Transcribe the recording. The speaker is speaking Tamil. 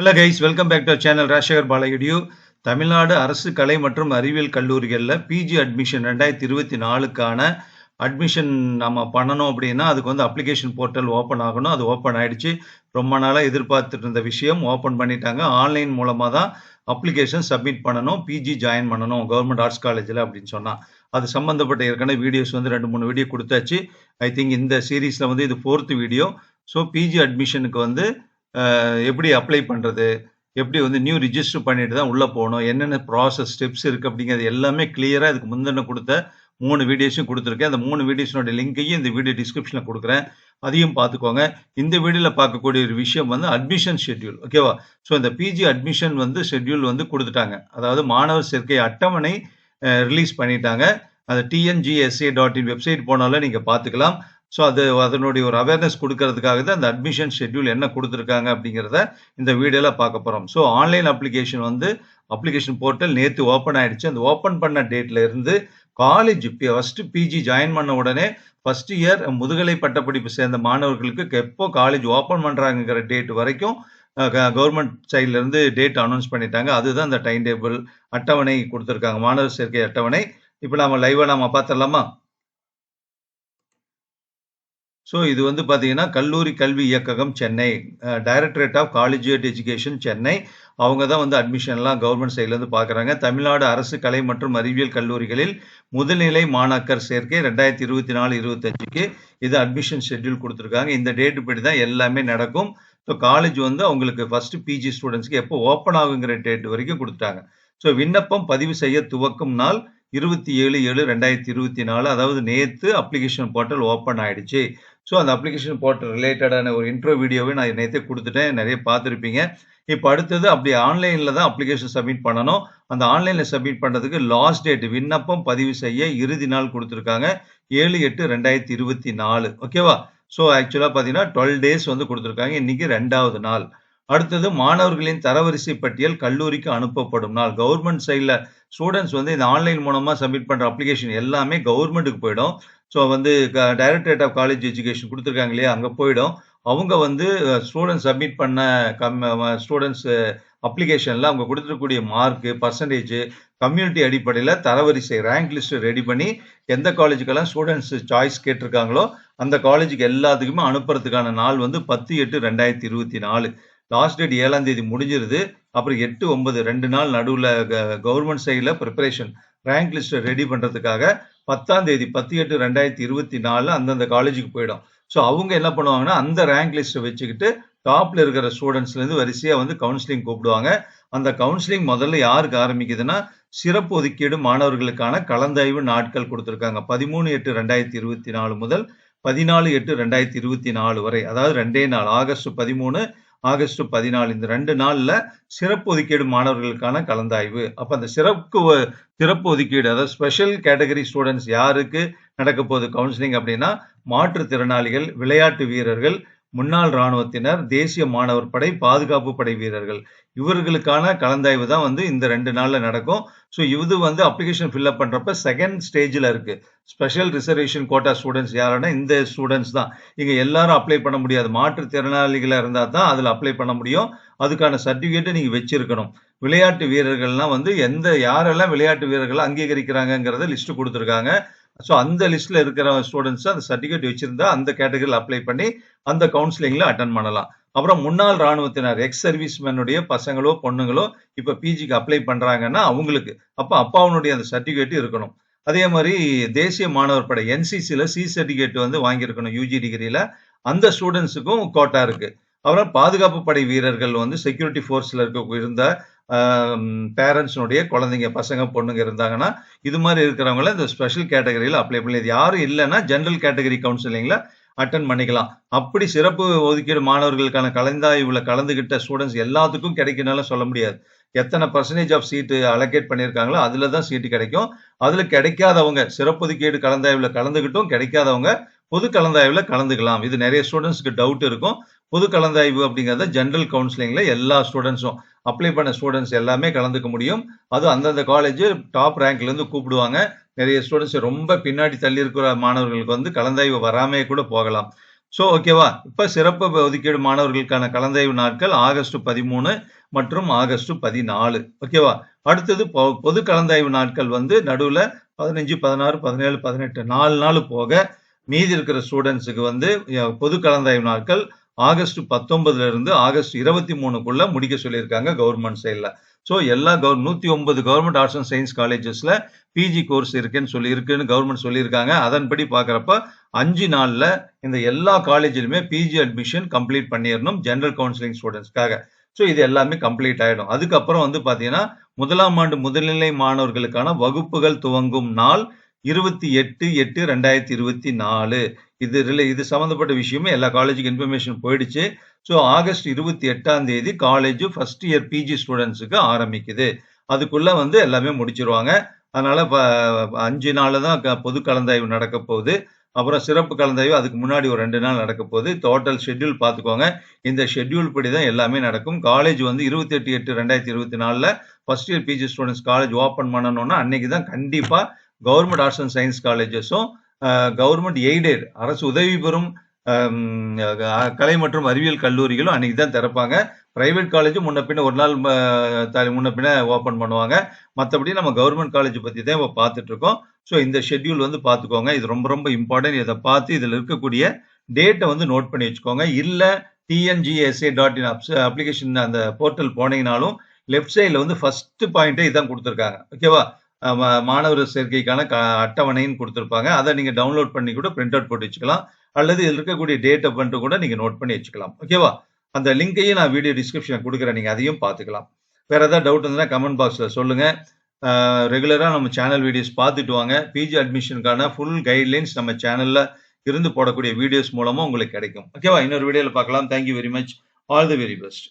Hello guys welcome back to channel Rajasekar பாலயுடியூ Tamil Nadu அரசு கலை மற்றும் அறிவியல் கல்லூரிகளில் பிஜி அட்மிஷன் ரெண்டாயிரத்தி இருபத்தி நாலுக்கான அட்மிஷன் நம்ம பண்ணணும் அப்படின்னா அதுக்கு வந்து அப்ளிகேஷன் போர்ட்டல் ஓப்பன் ஆகணும். அது ஓப்பன் ஆகிடுச்சு ரொம்ப நாளாக எதிர்பார்த்துட்டு இருந்த விஷயம் ஓப்பன் பண்ணிட்டாங்க. ஆன்லைன் மூலமாக தான் அப்ளிகேஷன் சப்மிட் பண்ணணும். பிஜி ஜாயின் பண்ணணும். கவர்மெண்ட் ஆர்ட்ஸ் காலேஜில் அப்படின்னு சொன்னால் அது சம்மந்தப்பட்ட ஏற்கனவே வீடியோஸ் வந்து ரெண்டு மூணு வீடியோ கொடுத்தாச்சு. ஐ திங்க் இந்த சீரீஸில் வந்து இது ஃபோர்த்து வீடியோ ஸோ பிஜி அட்மிஷனுக்கு வந்து எப்படி அப்ளை பண்ணுறது எப்படி வந்து நியூ ரிஜிஸ்டர் பண்ணிட்டு தான் உள்ளே போகணும்? என்னென்ன ப்ராசஸ் ஸ்டெப்ஸ் இருக்குது அப்படிங்கிறது எல்லாமே கிளியராக இதுக்கு முந்தின கொடுத்த மூணு வீடியோஸும் கொடுத்துருக்கேன். அந்த மூணு வீடியோஸினோட லிங்கையும் இந்த வீடியோ டிஸ்கிரிப்ஷனில் கொடுக்குறேன். அதையும் பார்த்துக்கோங்க. இந்த வீடியோவில் பார்க்கக்கூடிய ஒரு விஷயம் வந்து அட்மிஷன் ஷெட்யூல் ஓகேவா ஸோ இந்த பிஜி அட்மிஷன் வந்து ஷெட்யூல் வந்து கொடுத்துட்டாங்க. அதாவது மாணவர் சேர்க்கை அட்டவணை ரிலீஸ் பண்ணிட்டாங்க. அந்த டிஎன்ஜிஎஸ்ஏ டாட் இன் வெப்சைட் போனாலும் நீங்கள் பார்த்துக்கலாம். ஸோ அது அதனுடைய ஒரு அவேர்னஸ் கொடுக்கறதுக்காக தான் அந்த அட்மிஷன் ஷெட்யூல் என்ன கொடுத்துருக்காங்க அப்படிங்கிறத இந்த வீடியோவில் பார்க்க போகிறோம் ஸோ ஆன்லைன் அப்ளிகேஷன் வந்து அப்ளிகேஷன் போர்ட்டல் நேற்று ஓப்பன் ஆயிடுச்சு. அந்த ஓப்பன் பண்ண டேட்ல இருந்து காலேஜ் ஃபஸ்ட்டு பிஜி ஜாயின் பண்ண உடனே ஃபர்ஸ்ட் இயர் முதுகலை பட்டப்படிப்பு சேர்ந்த மாணவர்களுக்கு எப்போ காலேஜ் ஓப்பன் பண்ணுறாங்கிற டேட் வரைக்கும் கவர்மெண்ட் சைட்லேருந்து டேட் அனௌன்ஸ் பண்ணிட்டாங்க. அதுதான் அந்த டைம் டேபிள் அட்டவணை கொடுத்துருக்காங்க. மாணவர் சேர்க்கை அட்டவணை. இப்போ நாம லைவா நாம பார்த்துடலாமா? ஸோ இது வந்து பார்த்தீங்கன்னா கல்லூரி கல்வி இயக்ககம் Chennai directorate of collegiate education Chennai. அவங்க தான் வந்து அட்மிஷன்லாம் கவர்மெண்ட் சைட்லேருந்து பார்க்குறாங்க தமிழ்நாடு அரசு கலை மற்றும் அறிவியல் கல்லூரிகளில் முதல்நிலை மாணாக்கர் சேர்க்கை ரெண்டாயிரத்தி இருபத்தி நாலு இருபத்தஞ்சுக்கு இது அட்மிஷன் ஷெட்யூல் கொடுத்துருக்காங்க. இந்த டேட் படி தான் எல்லாமே நடக்கும். ஸோ காலேஜ் வந்து அவங்களுக்கு ஃபர்ஸ்ட் பிஜி ஸ்டூடெண்ட்ஸ்க்கு எப்போ ஓப்பன் ஆகுங்கிற டேட் வரைக்கும் கொடுத்துட்டாங்க. ஸோ விண்ணப்பம் பதிவு செய்ய துவக்கும் நாள் இருபத்தி ஏழு ஏழு ரெண்டாயிரத்தி இருபத்தி நாலு. அதாவது நேற்று அப்ளிகேஷன் போர்ட்டல் ஓப்பன் ஆயிடுச்சு. ஸோ அந்த அப்ளிகேஷன் போர்ட்டல் ரிலேட்டடான ஒரு இன்ட்ரோ வீடியோவை நான் நேற்றே கொடுத்துட்டேன். நிறைய பார்த்துருப்பீங்க. இப்போ அடுத்தது அப்படி ஆன்லைனில் தான் அப்ளிகேஷன் சப்மிட் பண்ணணும். அந்த ஆன்லைனில் சப்மிட் பண்ணுறதுக்கு லாஸ்ட் டேட் விண்ணப்பம் பதிவு செய்ய இறுதி நாள் கொடுத்துருக்காங்க. ஏழு எட்டு ரெண்டாயிரத்தி இருபத்தி நாலு. ஓகேவா ஸோ ஆக்சுவலாக பார்த்தீங்கன்னா டுவெல் டேஸ் வந்து கொடுத்துருக்காங்க. இன்னைக்கு ரெண்டாவது நாள். அடுத்தது மாணவர்களின் தரவரிசை பட்டியல் கல்லூரிக்கு அனுப்பப்படும் நாள். கவர்மெண்ட் சைடில் ஸ்டூடெண்ட்ஸ் வந்து இந்த ஆன்லைன் மூலமாக சப்மிட் பண்ணுற அப்ளிகேஷன் எல்லாமே கவர்மெண்ட்டுக்கு போயிடும். ஸோ வந்து டைரக்டரேட் ஆஃப் காலேஜ் எஜுகேஷன் கொடுத்துருக்காங்க இல்லையா? அங்கே போயிடும். அவங்க வந்து ஸ்டூடெண்ட்ஸ் சப்மிட் பண்ண கம் ஸ்டூடெண்ட்ஸ் அப்ளிகேஷனில் அவங்க கொடுத்துருக்கக்கூடிய மார்க்கு பர்சன்டேஜ் கம்யூனிட்டி அடிப்படையில் தரவரிசை ரேங்க் லிஸ்ட் ரெடி பண்ணி எந்த காலேஜுக்கெல்லாம் ஸ்டூடெண்ட்ஸ் சாய்ஸ் கேட்டிருக்காங்களோ அந்த காலேஜுக்கு எல்லாத்துக்குமே அனுப்புறதுக்கான நாள் வந்து பத்து எட்டு ரெண்டாயிரத்தி இருபத்தி நாலு. லாஸ்ட் டேட் ஏழாம் தேதி முடிஞ்சிருது. அப்புறம் எட்டு ஒன்பது ரெண்டு நாள் நடுவில் கவர்மெண்ட் சைடில் ப்ரிப்பரேஷன் ரேங்க் லிஸ்ட்டை ரெடி பண்ணுறதுக்காக பத்தாம் தேதி பத்து எட்டு ரெண்டாயிரத்தி இருபத்தி நாலு அந்தந்த காலேஜுக்கு போயிடும். ஸோ அவங்க என்ன பண்ணுவாங்கன்னா அந்த ரேங்க் லிஸ்ட்டை வச்சுக்கிட்டு டாப்ல இருக்கிற ஸ்டூடெண்ட்ஸ்லேருந்து வரிசையாக வந்து கவுன்சிலிங் கூப்பிடுவாங்க. அந்த கவுன்சிலிங் முதல்ல யாருக்கு ஆரம்பிக்குதுன்னா சிறப்பு ஒதுக்கீடு மாணவர்களுக்கான கலந்தாய்வு நாட்கள் கொடுத்துருக்காங்க. பதிமூணு எட்டு ரெண்டாயிரத்தி இருபத்தி நாலு முதல் பதினாலு எட்டு ரெண்டாயிரத்தி இருபத்தி நாலு வரை. அதாவது ரெண்டே நாள் ஆகஸ்ட் பதிமூணு ஆகஸ்ட் பதினாலு இந்த ரெண்டு நாள்ல சிறப்பு ஒதுக்கீடு மாணவர்களுக்கான கலந்தாய்வு. அப்ப அந்த சிறப்பு சிறப்பு ஒதுக்கீடு அதாவது ஸ்பெஷல் கேட்டகரி ஸ்டூடெண்ட்ஸ் யாருக்கு நடக்க போகுது கவுன்சிலிங் அப்படின்னா மாற்றுத்திறனாளிகள் விளையாட்டு வீரர்கள் முன்னாள் ராணுவத்தினர் தேசிய மாணவர் படை பாதுகாப்பு படை வீரர்கள். இவர்களுக்கான கலந்தாய்வு தான் வந்து இந்த ரெண்டு நாளில் நடக்கும். ஸோ இது வந்து அப்ளிகேஷன் ஃபில்அப் பண்ணுறப்ப செகண்ட் ஸ்டேஜில் இருக்கு. ஸ்பெஷல் ரிசர்வேஷன் கோட்டா ஸ்டூடெண்ட்ஸ் யாருன்னா இந்த ஸ்டூடெண்ட்ஸ் தான். இங்கே எல்லாரும் அப்ளை பண்ண முடியாது. மாற்றுத்திறனாளிகளாக இருந்தால் தான் அதில் அப்ளை பண்ண முடியும். அதுக்கான சர்டிஃபிகேட்டை நீங்கள் வச்சிருக்கணும். விளையாட்டு வீரர்கள்லாம் வந்து எந்த யாரெல்லாம் விளையாட்டு வீரர்கள் அங்கீகரிக்கிறாங்கங்கிறத லிஸ்ட்டு கொடுத்துருக்காங்க. ஸோ அந்த லிஸ்ட்ல இருக்கிற ஸ்டூடெண்ட்ஸ் அந்த சர்டிஃபிகேட் வச்சிருந்தா அந்த கேட்டகரியில் அப்ளை பண்ணி அந்த கவுன்சிலிங்ல அட்டன் பண்ணலாம். அப்புறம் முன்னாள் ராணுவத்தினர் எக்ஸ் சர்வீஸ்மேனுடைய பசங்களோ பொண்ணுங்களோ இப்ப பிஜிக்கு அப்ளை பண்றாங்கன்னா அவங்களுக்கு அப்ப அப்பாவுடைய அந்த சர்டிஃபிகேட் இருக்கணும். அதே மாதிரி தேசிய மாணவர் படை என்சிசியில் சி சர்டிஃபிகேட் வந்து வாங்கியிருக்கணும் யூஜி டிகிரியில அந்த ஸ்டூடெண்ட்ஸுக்கும் கோட்டா இருக்கு. அப்புறம் பாதுகாப்பு படை வீரர்கள் வந்து செக்யூரிட்டி ஃபோர்ஸில் இருக்க இருந்த பேரண்ட்ஸ்னுடைய குழந்தைங்க பசங்க பொண்ணுங்க இருந்தாங்கன்னா இது மாதிரி இருக்கிறவங்கள இந்த ஸ்பெஷல் கேட்டகரியில் அப்ளை பண்ணி இது யாரும் இல்லைன்னா ஜென்ரல் கேட்டகரி கவுன்சிலிங்ல அட்டன் பண்ணிக்கலாம். அப்படி சிறப்பு ஒதுக்கீடு மாணவர்களுக்கான கலந்தாய்வில் கலந்துகிட்ட ஸ்டூடெண்ட்ஸ் எல்லாத்துக்கும் கிடைக்குனாலும் சொல்ல முடியாது. எத்தனை பர்சன்டேஜ் ஆஃப் சீட்டு அலோகேட் பண்ணியிருக்காங்களோ அதில் தான் சீட்டு கிடைக்கும். அதில் கிடைக்காதவங்க சிறப்பு ஒதுக்கீடு கலந்தாய்வில் கலந்துக்கிட்டும் கிடைக்காதவங்க பொது கலந்தாய்வில் கலந்துக்கலாம். இது நிறைய ஸ்டூடெண்ட்ஸ்க்கு டவுட் இருக்கும். பொது கலந்தாய்வு அப்படிங்கிறத ஜென்ரல் கவுன்சிலிங்கில் எல்லா ஸ்டூடெண்ட்ஸும் அப்ளை பண்ண ஸ்டூடெண்ட்ஸ் எல்லாமே கலந்துக்க முடியும். அது அந்தந்த காலேஜ் டாப் ரேங்க்லேருந்து கூப்பிடுவாங்க. நிறைய ஸ்டூடெண்ட்ஸ் ரொம்ப பின்னாடி தள்ளி இருக்கிற மாணவர்களுக்கு வந்து கலந்தாய்வு வராமே கூட போகலாம். ஸோ ஓகேவா இப்போ சிறப்பு ஒதுக்கீடு மாணவர்களுக்கான கலந்தாய்வு நாட்கள் ஆகஸ்ட் பதிமூணு மற்றும் ஆகஸ்ட் பதினாலு. ஓகேவா அடுத்தது பொ- பொது கலந்தாய்வு நாட்கள் வந்து நடுவில் பதினஞ்சு பதினாறு பதினேழு பதினெட்டு நாலு நாள் போக மீதி இருக்கிற ஸ்டூடெண்ட்ஸுக்கு வந்து பொது கலந்தாய்வு நாட்கள் ஆகஸ்ட் பத்தொன்பதுல இருந்து ஆகஸ்ட் இருபத்தி மூணுக்குள்ள முடிக்க சொல்லியிருக்காங்க கவர்மெண்ட் சைடில் ஸோ எல்லா கவர் நூற்றி ஒன்பது கவர்மெண்ட் ஆர்ட்ஸ் அண்ட் சயின்ஸ் காலேஜஸில் பிஜி கோர்ஸ் இருக்குன்னு சொல்லி இருக்குன்னு கவர்மெண்ட் சொல்லியிருக்காங்க. அதன்படி பார்க்குறப்ப அஞ்சு நாளில் இந்த எல்லா காலேஜிலுமே பிஜி அட்மிஷன் கம்ப்ளீட் பண்ணிடணும் ஜென்ரல் கவுன்சிலிங் ஸ்டூடெண்ட்ஸ்க்காக ஸோ இது எல்லாமே கம்ப்ளீட் ஆகிடும் அதுக்கப்புறம் வந்து பார்த்தீங்கன்னா முதலாம் ஆண்டு முதுநிலை மாணவர்களுக்கான வகுப்புகள் துவங்கும் நாள் இருபத்தி எட்டு எட்டு ரெண்டாயிரத்தி இருபத்தி நாலு. இது ரிலே இது சம்மந்தப்பட்ட விஷயமே எல்லா காலேஜுக்கு இன்ஃபர்மேஷன் போயிடுச்சு. ஸோ ஆகஸ்ட் இருபத்தி எட்டாம் தேதி காலேஜ் ஃபர்ஸ்ட் இயர் பிஜி ஸ்டூடெண்ட்ஸுக்கு ஆரம்பிக்குது. அதுக்குள்ளே வந்து எல்லாமே முடிச்சிருவாங்க. அதனால் இப்போ அஞ்சு நாள் தான் க- பொது கலந்தாய்வு நடக்க போகுது. அப்புறம் சிறப்பு கலந்தாய்வு அதுக்கு முன்னாடி ஒரு ரெண்டு நாள் நடக்க போகுது. டோட்டல் ஷெட்யூல் பார்த்துக்கோங்க. இந்த ஷெட்யூல் படி தான் எல்லாமே நடக்கும். காலேஜ் வந்து இருபத்தி எட்டு எட்டு ரெண்டாயிரத்தி இருபத்தி நாலில் first year PG students college open பண்ணணும்னா அன்னைக்கு தான் கண்டிப்பாக கவர்மெண்ட் ஆர்ட்ஸ் அண்ட் சயின்ஸ் காலேஜஸும் கவர்மெண்ட் எய்டட் அரசு உதவி பெறும் கலை மற்றும் அறிவியல் கல்லூரிகளும் அன்னைக்கு தான் திறப்பாங்க. பிரைவேட் காலேஜும் முன்ன பின்ன ஒரு நாள் முன்ன பின்ன ஓப்பன் பண்ணுவாங்க. மற்றபடி நம்ம கவர்மெண்ட் காலேஜ் பற்றி தான் இப்போ பார்த்துட்டு இருக்கோம் ஸோ இந்த ஷெட்யூல் வந்து பார்த்துக்கோங்க. இது ரொம்ப ரொம்ப இம்பார்ட்டன்ட். இதை பார்த்து இதில் இருக்கக்கூடிய டேட்டை வந்து நோட் பண்ணி வச்சுக்கோங்க. இல்லை டிஎன்ஜிஎஸ்ஏ டாட் இன் அப்ளிகேஷன் அந்த போர்ட்டல் போனீங்கனாலும் லெஃப்ட் சைடில் வந்து ஃபர்ஸ்ட் பாயிண்ட்டே இதான் கொடுத்துருக்காங்க. ஓகேவா? மாணவர் சேர்க்கைக்கான க அட்டவணைன்னு கொடுத்துருப்பாங்க. அதை நீங்கள் டவுன்லோட் பண்ணி கூட பிரிண்ட் அவுட் போட்டு வச்சுக்கலாம். அல்லது இதில் இருக்கக்கூடிய டேட்டை பண்ணிட்டு கூட நீங்கள் நோட் பண்ணி வச்சுக்கலாம். ஓகேவா அந்த லிங்கையும் நான் வீடியோ டிஸ்கிரிப்ஷனில் கொடுக்குறேன். நீங்கள் அதையும் பார்த்துக்கலாம். வேறு ஏதாவது டவுட் இருந்ததுன்னா கமெண்ட் பாக்ஸில் சொல்லுங்கள் ரெகுலராக நம்ம சேனல் வீடியோஸ் பார்த்துட்டு வாங்க. பிஜி அட்மிஷனுக்கான ஃபுல் கைட்லைன்ஸ் நம்ம சேனலில் இருந்து போடக்கூடிய வீடியோஸ் மூலமாக உங்களுக்கு கிடைக்கும். ஓகேவா இன்னொரு வீடியோவில் பார்க்கலாம். Thank you very much all the very best